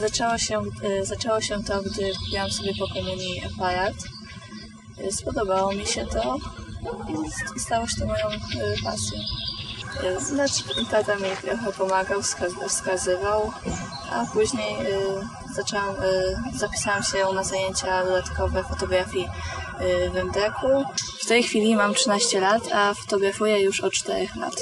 zaczęło się, y, zaczęło się to, gdy kupiłam sobie po komunii aparat. Y, Spodobało mi się to i stało się to moją y, pasją. Znaczy, tata mi trochę pomagał, wskaz- wskazywał, a później zaczęłam, zapisałam się na zajęcia dodatkowe fotografii w MDK-u. W tej chwili mam 13 lat, a fotografuję już od 4 lat.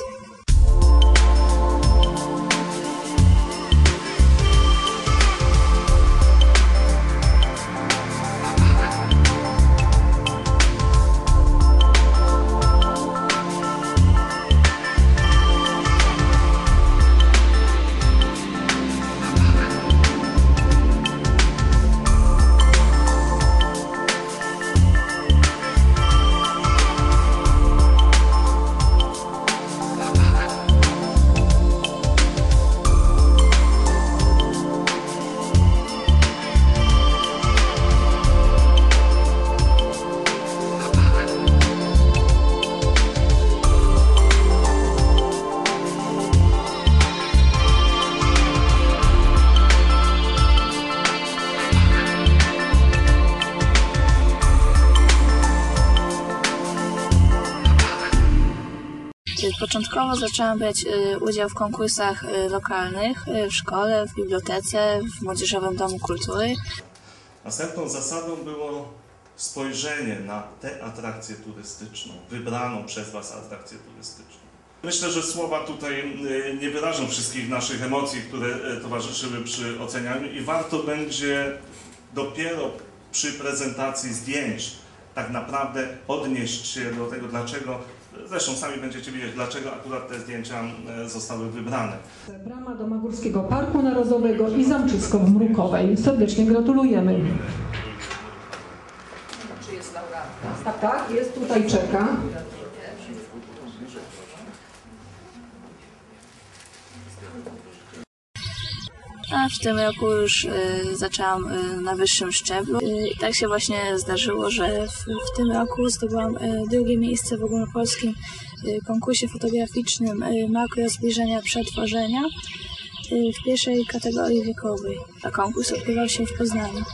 Początkowo zaczęłam brać y, udział w konkursach y, lokalnych y, w szkole, w bibliotece, w Młodzieżowym Domu Kultury. Następną zasadą było spojrzenie na tę atrakcję turystyczną, wybraną przez Was atrakcję turystyczną. Myślę, że słowa tutaj nie wyrażą wszystkich naszych emocji, które towarzyszyły przy ocenianiu i warto będzie dopiero przy prezentacji zdjęć tak naprawdę odnieść się do tego, dlaczego, zresztą sami będziecie wiedzieć, dlaczego akurat te zdjęcia y, zostały wybrane. Brama do Magórskiego Parku Narodowego i Zamczysko w Mrukowej. Serdecznie gratulujemy. Czy jest laureatka? Tak, tak, jest tutaj, czeka. A w tym roku już y, zaczęłam y, na wyższym szczeblu. I tak się właśnie zdarzyło, że w, w tym roku zdobyłam y, drugie miejsce w ogólnopolskim konkursie fotograficznym makro zbliżenia przetworzenia w pierwszej kategorii wiekowej. A konkurs odbywał się w Poznaniu.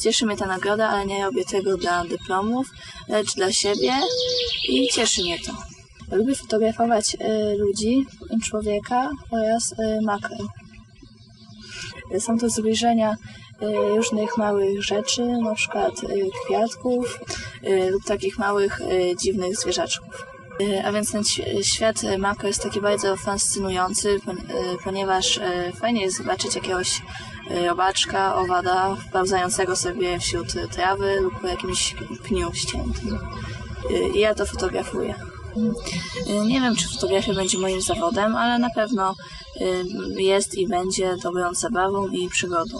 Cieszy mnie ta nagroda, ale nie robię tego dla dyplomów, lecz dla siebie i cieszy mnie to. Lubię fotografować y, ludzi, człowieka oraz y, makro. Są to zbliżenia y, różnych małych rzeczy, na przykład kwiatków lub takich małych dziwnych zwierzaczków. Y, A więc ten świat y, makro jest taki bardzo fascynujący, y, ponieważ fajnie jest zobaczyć jakiegoś robaczka, owada, pełzającego sobie wśród trawy lub po jakimś pniu ściętym. I ja to fotografuję. Nie wiem, czy fotografia będzie moim zawodem, ale na pewno jest i będzie dobrą zabawą i przygodą.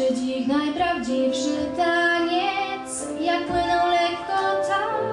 Zobaczyć ich najprawdziwszy taniec, jak płyną lekko tak.